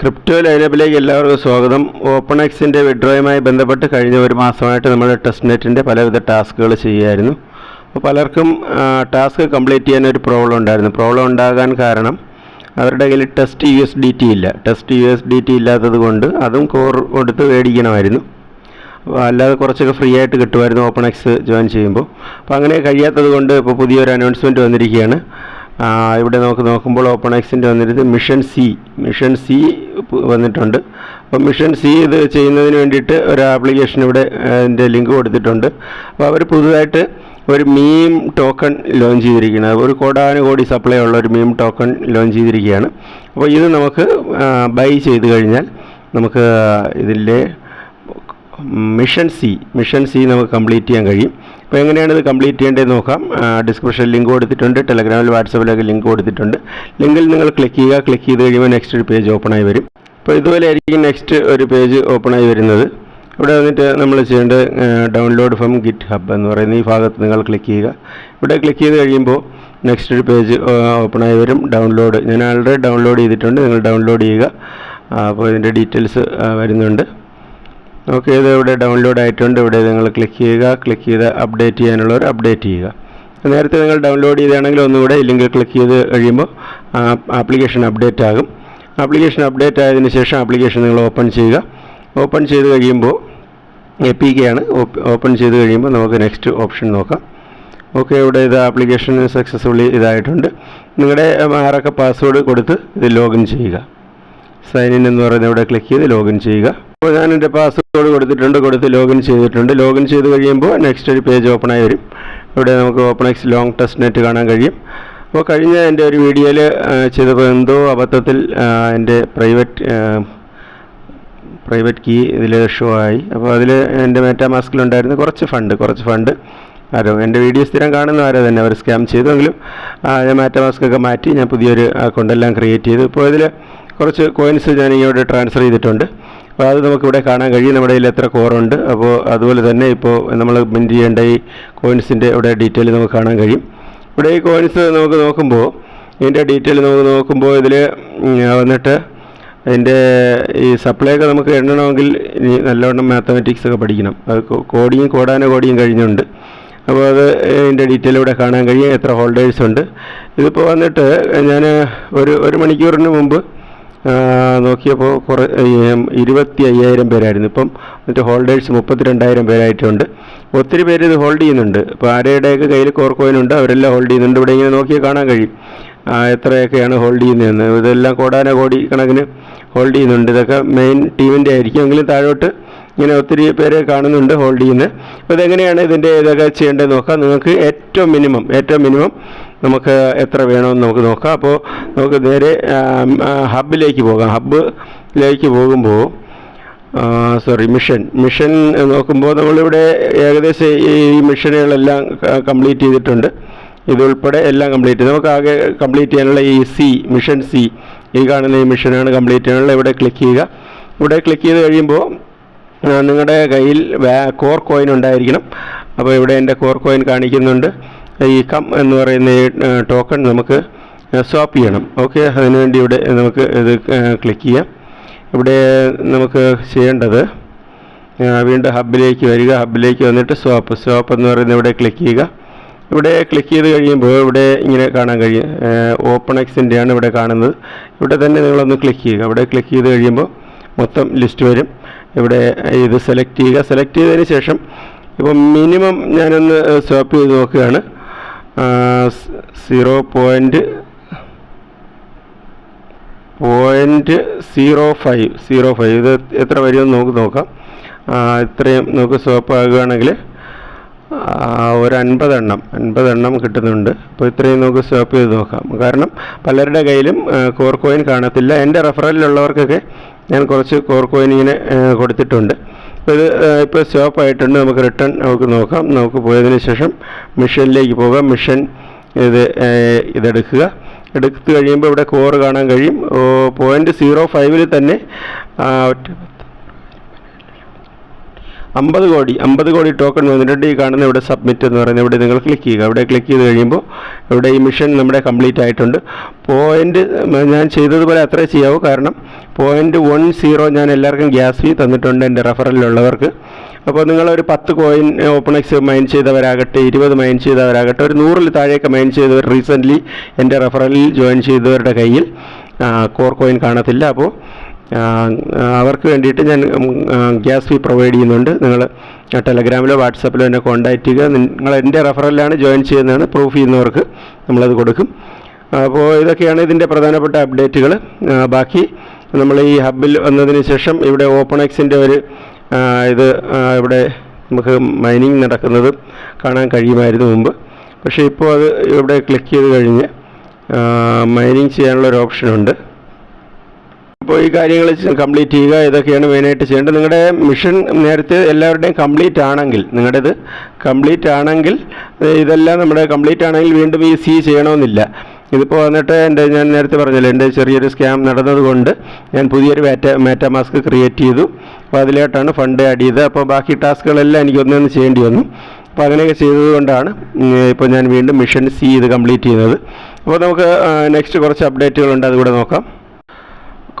Crypto ലൈനപ്പിലേക്ക് എല്ലാവർക്കും സ്വാഗതം. Open എക്സിന്റെ വിഡ്രോയുമായി ബന്ധപ്പെട്ട് കഴിഞ്ഞ ഒരു മാസമായിട്ട് നമ്മൾ ടെസ്റ്റ് നെറ്റിന്റെ പലവിധ ടാസ്കുകൾ ചെയ്യുമായിരുന്നു അപ്പോൾ പലർക്കും ടാസ്ക് കംപ്ലീറ്റ് ചെയ്യാൻ ഒരു പ്രോബ്ലം ഉണ്ടായിരുന്നു. പ്രോബ്ലം ഉണ്ടാകാൻ കാരണം അവരുടെ കയ്യിൽ test U S D T ഇല്ല. Test U S D T ഇല്ലാത്തത് കൊണ്ട് അതും കോർ കൊടുത്ത് മേടിക്കണമായിരുന്നു. അപ്പോൾ അല്ലാതെ കുറച്ചൊക്കെ ഫ്രീ ആയിട്ട് കിട്ടുമായിരുന്നു ഓപ്പൺ എക്സ് ജോയിൻ ചെയ്യുമ്പോൾ. അപ്പോൾ അങ്ങനെ കഴിയാത്തത് കൊണ്ട് ഇപ്പോൾ പുതിയൊരു അനൗൺസ്മെന്റ് വന്നിരിക്കുകയാണ്. ഇവിടെ നമുക്ക് നോക്കുമ്പോൾ ഓപ്പൺ എക്സിന്റെ വന്നിരുന്നത് മിഷൻ സി മിഷൻ സി വന്നിട്ടുണ്ട്. അപ്പോൾ മിഷൻ സി ഇത് ചെയ്യുന്നതിന് വേണ്ടിയിട്ട് ഒരു ആപ്ലിക്കേഷൻ ഇവിടെ അതിന്റെ ലിങ്ക് കൊടുത്തിട്ടുണ്ട്. അപ്പോൾ അവർ പുതുതായിട്ട് ഒരു മീം ടോക്കൺ ലോഞ്ച് ചെയ്തിരിക്കുകയാണ്. ഒരു കോടാനുകോടി സപ്ലൈ ഉള്ള ഒരു മീം ടോക്കൺ ലോഞ്ച് ചെയ്തിരിക്കുകയാണ്. അപ്പോൾ ഇത് നമുക്ക് ബൈ ചെയ്ത് കഴിഞ്ഞാൽ നമുക്ക് ഇതിന്റെ മിഷൻ സി മിഷൻ സി നമുക്ക് കംപ്ലീറ്റ് ചെയ്യാൻ കഴിയും. അപ്പോൾ എങ്ങനെയാണ് ഇത് കംപ്ലീറ്റ് ചെയ്യേണ്ടത് നോക്കാം. ഡിസ്ക്രിപ്ഷനിൽ ലിങ്ക് കൊടുത്തിട്ടുണ്ട്. ടെലഗ്രാമിൽ വാട്സപ്പിലൊക്കെ ലിങ്ക് കൊടുത്തിട്ടുണ്ട്. ലിങ്കിൽ നിങ്ങൾ ക്ലിക്ക് ചെയ്യുക. ക്ലിക്ക് ചെയ്ത് കഴിയുമ്പോൾ നെക്സ്റ്റ് ഒരു പേജ് ഓപ്പൺ ആയി വരും. അപ്പോൾ ഇതുപോലെ ആയിരിക്കും നെക്സ്റ്റ് ഒരു പേജ് ഓപ്പൺ ആയി വരുന്നത്. ഇവിടെ വന്നിട്ട് നമ്മൾ ചെയ്യേണ്ടത് ഡൗൺലോഡ് ഫ്രം ഗിറ്റ് ഹബ് എന്ന് പറയുന്ന ഈ ഭാഗത്ത് നിങ്ങൾ ക്ലിക്ക് ചെയ്യുക. ഇവിടെ ക്ലിക്ക് ചെയ്ത് കഴിയുമ്പോൾ നെക്സ്റ്റ് ഒരു പേജ് ഓപ്പൺ ആയി വരും. ഡൗൺലോഡ് ഞാൻ ആൾറെഡി ഡൗൺലോഡ് ചെയ്തിട്ടുണ്ട്. നിങ്ങൾ ഡൗൺലോഡ് ചെയ്യുക. അപ്പോൾ ഇതിന്റെ ഡീറ്റെയിൽസ് വരുന്നുണ്ട്. ഓക്കെ ഇത് ഇവിടെ ഡൗൺലോഡ് ആയിട്ടുണ്ട്. ഇവിടെ നിങ്ങൾ ക്ലിക്ക് ചെയ്യുക. ക്ലിക്ക് ചെയ്ത് അപ്ഡേറ്റ് ചെയ്യാനുള്ളവർ അപ്ഡേറ്റ് ചെയ്യുക. നേരത്തെ നിങ്ങൾ ഡൗൺലോഡ് ചെയ്താണെങ്കിൽ ഒന്നുകൂടെ ലിങ്ക് ക്ലിക്ക് ചെയ്ത് കഴിയുമ്പോൾ ആപ്ലിക്കേഷൻ അപ്ഡേറ്റ് ആകും. ആപ്ലിക്കേഷൻ അപ്ഡേറ്റ് ആയതിനു ശേഷം ആപ്ലിക്കേഷൻ നിങ്ങൾ ഓപ്പൺ ചെയ്യുക. ഓപ്പൺ ചെയ്ത് കഴിയുമ്പോൾ എ പി കെ ആണ് ഓപ്പൺ ചെയ്ത് കഴിയുമ്പോൾ നമുക്ക് നെക്സ്റ്റ് ഓപ്ഷൻ നോക്കാം. ഓക്കെ ഇവിടെ ഇത് ആപ്ലിക്കേഷൻ സക്സസ്ഫുള്ളി ഇതായിട്ടുണ്ട്. നിങ്ങളുടെ ആരൊക്കെ പാസ്വേഡ് കൊടുത്ത് ഇത് ലോഗിൻ ചെയ്യുക. സൈൻ ഇൻ എന്ന് പറയുന്നത് ഇവിടെ ക്ലിക്ക് ചെയ്ത് ലോഗിൻ ചെയ്യുക. അപ്പോൾ ഞാൻ എന്റെ പാസ്വേഡ് കൊടുത്തിട്ടുണ്ട് കൊടുത്ത് ലോഗിൻ ചെയ്തിട്ടുണ്ട്. ലോഗിൻ ചെയ്ത് കഴിയുമ്പോൾ നെക്സ്റ്റ് ഒരു പേജ് ഓപ്പൺ ആയി വരും. ഇവിടെ നമുക്ക് open X long test net കാണാൻ കഴിയും. അപ്പോൾ കഴിഞ്ഞ എന്റെ ഒരു വീഡിയോയിൽ ചെയ്തപ്പോൾ എന്തോ അബദ്ധത്തിൽ എന്റെ പ്രൈവറ്റ് പ്രൈവറ്റ് കീ ഇതിൽ ഷോ ആയി. അപ്പോൾ അതിൽ എന്റെ മെറ്റാ മാസ്കിലുണ്ടായിരുന്ന കുറച്ച് ഫണ്ട് കുറച്ച് ഫണ്ട്. ആരോ എന്റെ വീഡിയോ സ്ഥിരം കാണുന്ന ആരോ തന്നെ അവർ സ്കാം ചെയ്തെങ്കിലും ഞാൻ മാറ്റ മാസ്കൊക്കെ മാറ്റി ഞാൻ പുതിയൊരു അക്കൗണ്ടെല്ലാം ക്രിയേറ്റ് ചെയ്തു. ഇപ്പോൾ ഇതിൽ കുറച്ച് കോയിൻസ് ഞാൻ ഇങ്ങോട്ട് ട്രാൻസ്ഫർ ചെയ്തിട്ടുണ്ട്. അത് നമുക്കിവിടെ കാണാൻ കഴിയും. നമ്മുടെ കയ്യിൽ എത്ര കോറുണ്ട് അപ്പോൾ അതുപോലെ തന്നെ ഇപ്പോൾ നമ്മൾ മിന്റ് ചെയ്യേണ്ട ഈ കോയിൻസിന്റെ ഇവിടെ ഡീറ്റെയിൽ നമുക്ക് കാണാൻ കഴിയും. ഇവിടെ ഈ കോയിൻസ് നമുക്ക് നോക്കുമ്പോൾ ഇതിന്റെ ഡീറ്റെയിൽ നമുക്ക് നോക്കുമ്പോൾ ഇതിൽ വന്നിട്ട് അതിന്റെ ഈ സപ്ലൈ ഒക്കെ നമുക്ക് എണ്ണണമെങ്കിൽ ഇനി നല്ലവണ്ണം മാത്തമാറ്റിക്സ് ഒക്കെ പഠിക്കണം. അത് കോടിയും കോടാന കോടിയും കഴിഞ്ഞുണ്ട്. അപ്പോൾ അത് ഇതിന്റെ ഡീറ്റെയിൽ ഇവിടെ കാണാൻ കഴിയും. എത്ര ഹോൾഡേഴ്സ് ഉണ്ട്. ഇതിപ്പോൾ വന്നിട്ട് ഞാൻ ഒരു ഒരു മണിക്കൂറിന് മുമ്പ് നോക്കിയപ്പോൾ കുറേ ഇരുപത്തി അയ്യായിരം പേരായിരുന്നു. ഇപ്പം മറ്റേ ഹോൾഡേഴ്സ് മുപ്പത്തിരണ്ടായിരം പേരായിട്ടുണ്ട്. ഒത്തിരി പേര് ഇത് ഹോൾഡ് ചെയ്യുന്നുണ്ട്. ഇപ്പോൾ ആരുടെയൊക്കെ കയ്യിൽ കോർ അവരെല്ലാം ഹോൾഡ് ചെയ്യുന്നുണ്ട്. ഇവിടെ ഇങ്ങനെ നോക്കിയാൽ കാണാൻ കഴിയും. എത്രയൊക്കെയാണ് ഹോൾഡ് ചെയ്യുന്നതെന്ന്. ഇതെല്ലാം കോടാന കോടി കണക്കിന് ഹോൾഡ് ചെയ്യുന്നുണ്ട്. ഇതൊക്കെ മെയിൻ ടീമിന്റെ ആയിരിക്കും. എങ്കിലും താഴോട്ട് ഇങ്ങനെ ഒത്തിരി പേര് കാണുന്നുണ്ട് ഹോൾഡ് ചെയ്യുന്നത്. അപ്പോൾ ഇതെങ്ങനെയാണ് ഇതിന്റെ ഇതൊക്കെ ചെയ്യേണ്ടത് നോക്കാം. നിങ്ങൾക്ക് ഏറ്റവും മിനിമം ഏറ്റവും മിനിമം നമുക്ക് എത്ര വേണമെന്ന് നമുക്ക് നോക്കാം. അപ്പോൾ നമുക്ക് നേരെ ഹബിലേക്ക് പോകാം. ഹബിലേക്ക് പോകുമ്പോൾ സോറി മിഷൻ. മിഷൻ നോക്കുമ്പോൾ നമ്മളിവിടെ ഏകദേശം ഈ മിഷനുകളെല്ലാം കംപ്ലീറ്റ് ചെയ്തിട്ടുണ്ട്. ഇതുൾപ്പെടെ എല്ലാം കംപ്ലീറ്റ്. നമുക്ക് ആകെ കംപ്ലീറ്റ് ചെയ്യാനുള്ള ഈ സി മിഷൻ സി ഈ കാണുന്ന ഈ മിഷനാണ് കംപ്ലീറ്റ് ചെയ്യാനുള്ള ഇവിടെ ക്ലിക്ക് ചെയ്യുക. ഇവിടെ ക്ലിക്ക് ചെയ്ത് കഴിയുമ്പോൾ നിങ്ങളുടെ കയ്യിൽ കോർ കോയിൻ ഉണ്ടായിരിക്കണം. അപ്പോൾ ഇവിടെ എന്റെ കോർ കോയിൻ കാണിക്കുന്നുണ്ട്. ഈ കം എന്ന് പറയുന്ന ഈ ടോക്കൺ നമുക്ക് സ്വാപ്പ് ചെയ്യണം. ഓക്കെ അതിനുവേണ്ടി ഇവിടെ നമുക്ക് ഇത് ക്ലിക്ക് ചെയ്യാം. ഇവിടെ നമുക്ക് ചെയ്യേണ്ടത് വീണ്ടും ഹബിലേക്ക് വരിക. ഹബിലേക്ക് വന്നിട്ട് സ്വാപ്പ് സ്വാപ്പ് എന്ന് പറയുന്ന ഇവിടെ ക്ലിക്ക് ചെയ്യുക. ഇവിടെ ക്ലിക്ക് ചെയ്ത് കഴിയുമ്പോൾ ഇവിടെ ഇങ്ങനെ കാണാൻ കഴിയും. ഓപ്പൺ എക്സിന്റെയാണ് ഇവിടെ കാണുന്നത്. ഇവിടെ തന്നെ നിങ്ങളൊന്ന് ക്ലിക്ക് ചെയ്യുക. ഇവിടെ ക്ലിക്ക് ചെയ്ത് കഴിയുമ്പോൾ മൊത്തം ലിസ്റ്റ് വരും. ഇവിടെ ഇത് സെലക്ട് ചെയ്യുക. സെലക്ട് ചെയ്തതിന് ശേഷം ഇപ്പം മിനിമം ഞാനൊന്ന് സ്വാപ്പ് ചെയ്ത് നോക്കുകയാണ്. Zero point point zero five zero five. ഇത് എത്ര വരുമെന്ന് നമുക്ക് നോക്കാം. ഇത്രയും നമുക്ക് സ്വാപ്പ് ആകുകയാണെങ്കിൽ ഒരു അൻപതെണ്ണം അൻപതെണ്ണം കിട്ടുന്നുണ്ട്. അപ്പോൾ ഇത്രയും നമുക്ക് സ്റ്റോപ്പ് ചെയ്ത് നോക്കാം. കാരണം പലരുടെ കയ്യിലും കോർ കോയിൻ കാണത്തില്ല. എന്റെ റെഫറലിലുള്ളവർക്കൊക്കെ ഞാൻ കുറച്ച് കോർ കോയിൻ ഇങ്ങനെ കൊടുത്തിട്ടുണ്ട്. ഇത് ഇപ്പോൾ സ്റ്റോപ്പ് ആയിട്ടുണ്ട്. നമുക്ക് റിട്ടേൺ നമുക്ക് നോക്കാം. നമുക്ക് പോയതിന് ശേഷം മിഷനിലേക്ക് പോകാം. മിഷൻ ഇത് ഇതെടുക്കുക. എടുത്ത് കഴിയുമ്പോൾ ഇവിടെ കോർ കാണാൻ കഴിയും. പോയിന്റ് സീറോ ഫൈവിൽ തന്നെ അമ്പത് കോടി അമ്പത് കോടി ടോക്കൺ വന്നിട്ടുണ്ട് ഈ കാണുന്ന ഇവിടെ സബ്മിറ്റ് എന്ന് പറയുന്നത് ഇവിടെ നിങ്ങൾ ക്ലിക്ക് ചെയ്യുക. അവിടെ ക്ലിക്ക് ചെയ്ത് കഴിയുമ്പോൾ ഇവിടെ ഈ മിഷൻ നമ്മുടെ കംപ്ലീറ്റ് ആയിട്ടുണ്ട്. പോയിന്റ് ഞാൻ ചെയ്തതുപോലെ അത്രേ ചെയ്യാവൂ. കാരണം പോയിന്റ് വൺ സീറോ ഞാൻ എല്ലാവർക്കും ഗ്യാസ് ഫീ തന്നിട്ടുണ്ട് എന്റെ റെഫറലിലുള്ളവർക്ക് അപ്പോൾ നിങ്ങളൊരു പത്ത് കോയിൻ ഓപ്പൺ എക്സ് മൈൻ ചെയ്തവരാകട്ടെ ഇരുപത് മൈൻ ചെയ്തവരാകട്ടെ ഒരു നൂറിൽ താഴെയൊക്കെ മൈൻ ചെയ്തവർ റീസെന്റ്ലി എന്റെ റെഫറലിൽ ജോയിൻ ചെയ്തവരുടെ കയ്യിൽ കോർ കോയിൻ കാണത്തില്ല. അപ്പോൾ അവർക്ക് വേണ്ടിയിട്ട് ഞാൻ ഗ്യാസ് ഫീ പ്രൊവൈഡ് ചെയ്യുന്നുണ്ട്. നിങ്ങൾ ടെലഗ്രാമിലോ വാട്സാപ്പിലോ എന്നെ കോൺടാക്റ്റ് ചെയ്യുക. നിങ്ങൾ എന്റെ റെഫറലിലാണ് ജോയിൻ ചെയ്യുന്നതാണ്. പ്രൂഫ് ചെയ്യുന്നവർക്ക് നമ്മളത് കൊടുക്കും. അപ്പോൾ ഇതൊക്കെയാണ് ഇതിന്റെ പ്രധാനപ്പെട്ട അപ്ഡേറ്റുകൾ ബാക്കി നമ്മൾ ഈ ഹബിൽ വന്നതിന് ശേഷം ഇവിടെ ഓപ്പൺ എക്സിന്റെ ഒരു ഇത് ഇവിടെ നമുക്ക് മൈനിങ് നടക്കുന്നത് കാണാൻ കഴിയുമായിരുന്നു മുമ്പ്. പക്ഷേ ഇപ്പോൾ അത് ഇവിടെ ക്ലിക്ക് ചെയ്ത് കഴിഞ്ഞ് മൈനിങ് ചെയ്യാനുള്ള ഒരു ഓപ്ഷനുണ്ട് അപ്പോൾ ഈ കാര്യങ്ങൾ കംപ്ലീറ്റ് ചെയ്യുക ഇതൊക്കെയാണ് മെയിനായിട്ട് ചെയ്യേണ്ടത്. നിങ്ങളുടെ മിഷൻ നേരത്തെ എല്ലാവരുടെയും കംപ്ലീറ്റ് ആണെങ്കിൽ നിങ്ങളുടേത് കംപ്ലീറ്റ് ആണെങ്കിൽ ഇതെല്ലാം നമ്മുടെ കംപ്ലീറ്റ് ആണെങ്കിൽ വീണ്ടും ഈ സി ചെയ്യണമെന്നില്ല ഇതിപ്പോൾ വന്നിട്ട് എന്റെ ഞാൻ നേരത്തെ പറഞ്ഞല്ലോ എന്റെ ചെറിയൊരു സ്കാം നടന്നതുകൊണ്ട് ഞാൻ പുതിയൊരു മാറ്റ മാസ്ക് ക്രിയേറ്റ് ചെയ്തു. അപ്പോൾ അതിലോട്ടാണ് ഫണ്ട് ആഡ് ചെയ്തത്. അപ്പോൾ ബാക്കി ടാസ്കുകളെല്ലാം എനിക്ക് ഒന്നൊന്ന് ചെയ്യേണ്ടി വന്നു. അപ്പോൾ അങ്ങനെയൊക്കെ ചെയ്തതുകൊണ്ടാണ് ഇപ്പോൾ ഞാൻ വീണ്ടും മിഷൻ സി ഇത് കംപ്ലീറ്റ് ചെയ്യുന്നത്. അപ്പോൾ നമുക്ക് നെക്സ്റ്റ് കുറച്ച് അപ്ഡേറ്റുകളുണ്ട് അതുകൂടെ നോക്കാം.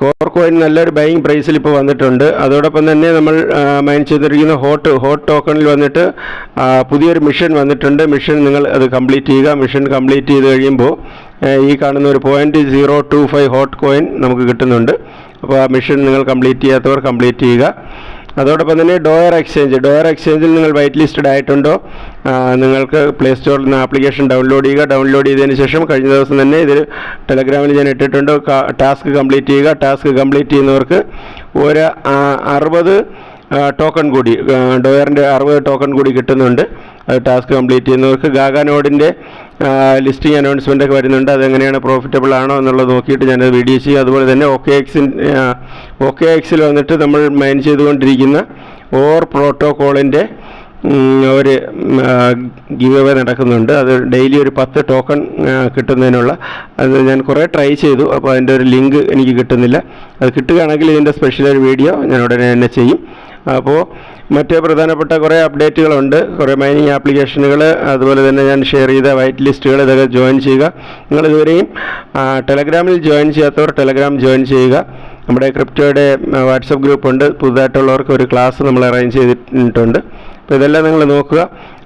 കോർ കോയിൻ നല്ലൊരു ബൈങ് പ്രൈസിൽ ഇപ്പോൾ വന്നിട്ടുണ്ട്. അതോടൊപ്പം തന്നെ നമ്മൾ മൈൻ ചെയ്തിരിക്കുന്ന ഹോട്ട് ഹോട്ട് ടോക്കണിൽ വന്നിട്ട് പുതിയൊരു മിഷൻ വന്നിട്ടുണ്ട്. മിഷൻ നിങ്ങൾ അത് കംപ്ലീറ്റ് ചെയ്യുക. മിഷൻ കംപ്ലീറ്റ് ചെയ്ത് കഴിയുമ്പോൾ ഈ കാണുന്ന ഒരു point zero two five hot coin നമുക്ക് കിട്ടുന്നുണ്ട്. അപ്പോൾ ആ മിഷൻ നിങ്ങൾ കംപ്ലീറ്റ് ചെയ്യാത്തവർ കംപ്ലീറ്റ് ചെയ്യുക. അതോടൊപ്പം തന്നെ ഡോയർ എക്സ്ചേഞ്ച്. ഡോയർ എക്സ്ചേഞ്ചിൽ നിങ്ങൾ വൈറ്റ് ലിസ്റ്റഡ് ആയിട്ടുണ്ടോ? നിങ്ങൾക്ക് പ്ലേ സ്റ്റോറിൽ നിന്ന് ആപ്ലിക്കേഷൻ ഡൗൺലോഡ് ചെയ്യുക. ഡൗൺലോഡ് ചെയ്തതിന് ശേഷം കഴിഞ്ഞ ദിവസം തന്നെ ഇതിൽ ടെലഗ്രാമിൽ ഞാൻ ഇട്ടിട്ടുണ്ട്. ടാസ്ക് കംപ്ലീറ്റ് ചെയ്യുക. ടാസ്ക് കംപ്ലീറ്റ് ചെയ്യുന്നവർക്ക് ഒരു അറുപത് ടോക്കൺ കൂടി ഡോയറിന്റെ അറുപത് ടോക്കൺ കൂടി കിട്ടുന്നുണ്ട്. ടാസ്ക് കംപ്ലീറ്റ് ചെയ്യുന്നവർക്ക് ഗാഗാനോഡിന്റെ ലിസ്റ്റിംഗ് അനൗൺസ്മെന്റ് ഒക്കെ വരുന്നുണ്ട്. അതെങ്ങനെയാണ് പ്രോഫിറ്റബിൾ ആണോ എന്നുള്ളത് നോക്കിയിട്ട് ഞാനത് വീഡിയോ ചെയ്യും. അതുപോലെ തന്നെ ഓക്കെ എക്സിൻ ഓക്കെ എക്സിൽ വന്നിട്ട് നമ്മൾ മൈൻ ചെയ്തുകൊണ്ടിരിക്കുന്ന ഓർ പ്രോട്ടോക്കോളിന്റെ ഒരു ഗിവ് അവേ നടക്കുന്നുണ്ട്. അത് ഡെയിലി ഒരു പത്ത് ടോക്കൺ കിട്ടുന്നതിനുള്ള അത് ഞാൻ കുറേ ട്രൈ ചെയ്തു. അപ്പോൾ അതിന്റെ ഒരു ലിങ്ക് എനിക്ക് കിട്ടുന്നില്ല. അത് കിട്ടുകയാണെങ്കിൽ ഇതിന്റെ സ്പെഷ്യൽ ഒരു വീഡിയോ ഞാൻ ഉടനെ തന്നെ ചെയ്യും. അപ്പോൾ മറ്റ് പ്രധാനപ്പെട്ട കുറേ അപ്ഡേറ്റുകളുണ്ട് കുറേ മൈനിങ് ആപ്ലിക്കേഷനുകൾ അതുപോലെ തന്നെ ഞാൻ ഷെയർ ചെയ്ത വൈറ്റ് ലിസ്റ്റുകൾ ഇതൊക്കെ ജോയിൻ ചെയ്യുക. നിങ്ങൾ ഇതുവരെയും ടെലഗ്രാമിൽ ജോയിൻ ചെയ്യാത്തവർ ടെലഗ്രാം ജോയിൻ ചെയ്യുക. നമ്മുടെ ക്രിപ്റ്റോയുടെ വാട്സപ്പ് ഗ്രൂപ്പുണ്ട് പുതുതായിട്ടുള്ളവർക്ക് ഒരു ക്ലാസ് നമ്മൾ അറേഞ്ച് ചെയ്തിട്ടുണ്ട്. അപ്പോൾ ഇതെല്ലാം നിങ്ങൾ നോക്കുക.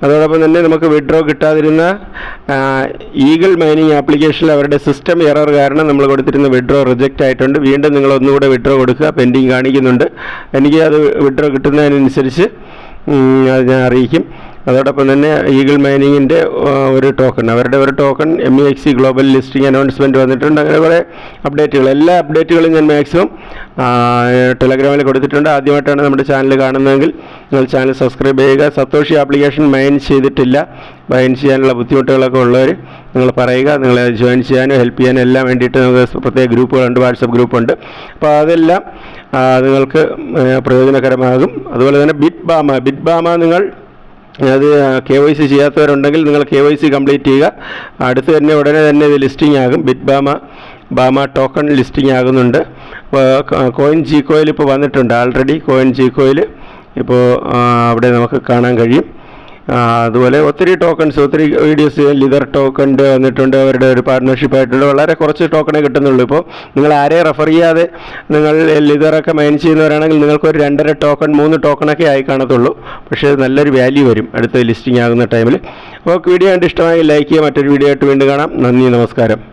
അതോടൊപ്പം തന്നെ നമുക്ക് വിഡ്രോ കിട്ടാതിരുന്ന ഈഗിൾ മൈനിങ് ആപ്ലിക്കേഷനിൽ അവരുടെ സിസ്റ്റം എറർ കാരണം നമ്മൾ കൊടുത്തിരുന്ന വിഡ്രോ റിജക്റ്റ് ആയിട്ടുണ്ട്. വീണ്ടും നിങ്ങൾ ഒന്നുകൂടെ വിഡ്രോ കൊടുക്കുക. പെൻഡിങ് കാണിക്കുന്നുണ്ട്. എനിക്ക് അത് വിഡ്രോ കിട്ടുന്നതിനനുസരിച്ച് ഞാൻ അറിയിക്കും. അതോടൊപ്പം തന്നെ ഈഗിൾ മൈനിങ്ങിന്റെ ഒരു ടോക്കൺ അവരുടെ ഒരു token M E X C global listing announcement വന്നിട്ടുണ്ട്. അങ്ങനെ കുറേ അപ്ഡേറ്റുകൾ എല്ലാ അപ്ഡേറ്റുകളും ഞാൻ മാക്സിമം ടെലഗ്രാമിൽ കൊടുത്തിട്ടുണ്ട്. ആദ്യമായിട്ടാണ് നമ്മുടെ ചാനൽ കാണുന്നതെങ്കിൽ നിങ്ങൾ ചാനൽ സബ്സ്ക്രൈബ് ചെയ്യുക. സത്തോഷി ആപ്ലിക്കേഷൻ മൈൻ ചെയ്തിട്ടില്ല. മൈൻ ചെയ്യാനുള്ള ബുദ്ധിമുട്ടുകളൊക്കെ ഉള്ളവർ നിങ്ങൾ പറയുക. നിങ്ങളെ ജോയിൻ ചെയ്യാനും ഹെൽപ്പ് ചെയ്യാനും എല്ലാം വേണ്ടിയിട്ട് നമുക്ക് പ്രത്യേക ഗ്രൂപ്പുകളുണ്ട് വാട്സപ്പ് ഗ്രൂപ്പുണ്ട് അപ്പോൾ അതെല്ലാം നിങ്ങൾക്ക് പ്രയോജനകരമാകും. അതുപോലെ തന്നെ ബിറ്റ് ബാമ ബിറ്റ് ബാമ നിങ്ങൾ അത് കെ വൈ സി ചെയ്യാത്തവരുണ്ടെങ്കിൽ നിങ്ങൾ കെ വൈ സി കംപ്ലീറ്റ് ചെയ്യുക. അടുത്ത് തന്നെ ഉടനെ തന്നെ ഇത് ലിസ്റ്റിംഗ് ആകും. ബിറ്റ് ബാമ ബാമ ടോക്കൺ ലിസ്റ്റിംഗ് ആകുന്നുണ്ട് കോയിൻ ജി കോയിൽ ഇപ്പോൾ വന്നിട്ടുണ്ട്. ആൾറെഡി കോയിൻ ജി കോയിൽ ഇപ്പോൾ അവിടെ നമുക്ക് കാണാൻ കഴിയും. അതുപോലെ ഒത്തിരി ടോക്കൺസ് ഒത്തിരി വീഡിയോസ് ലിതർ ടോക്കൺ വന്നിട്ടുണ്ട്. അവരുടെ ഒരു പാർട്ട്ണർഷിപ്പ് ആയിട്ടുണ്ട്. വളരെ കുറച്ച് ടോക്കണേ കിട്ടുന്നുള്ളൂ. ഇപ്പോൾ നിങ്ങൾ ആരെയും റെഫർ ചെയ്യാതെ നിങ്ങൾ ലിതറൊക്കെ മൈൻ ചെയ്യുന്നവരാണെങ്കിൽ നിങ്ങൾക്ക് ഒരു രണ്ടര ടോക്കൺ മൂന്ന് ടോക്കണൊക്കെ ആയി കാണത്തുള്ളൂ. പക്ഷേ നല്ലൊരു വാല്യൂ വരും അടുത്ത ലിസ്റ്റിംഗ് ആകുന്ന ടൈമിൽ അപ്പോൾ വീഡിയോ കണ്ട് ഇഷ്ടമായി ലൈക്ക് ചെയ്യുക. മറ്റൊരു വീഡിയോ ആയിട്ട് വീണ്ടും കാണാം. നന്ദി നമസ്കാരം.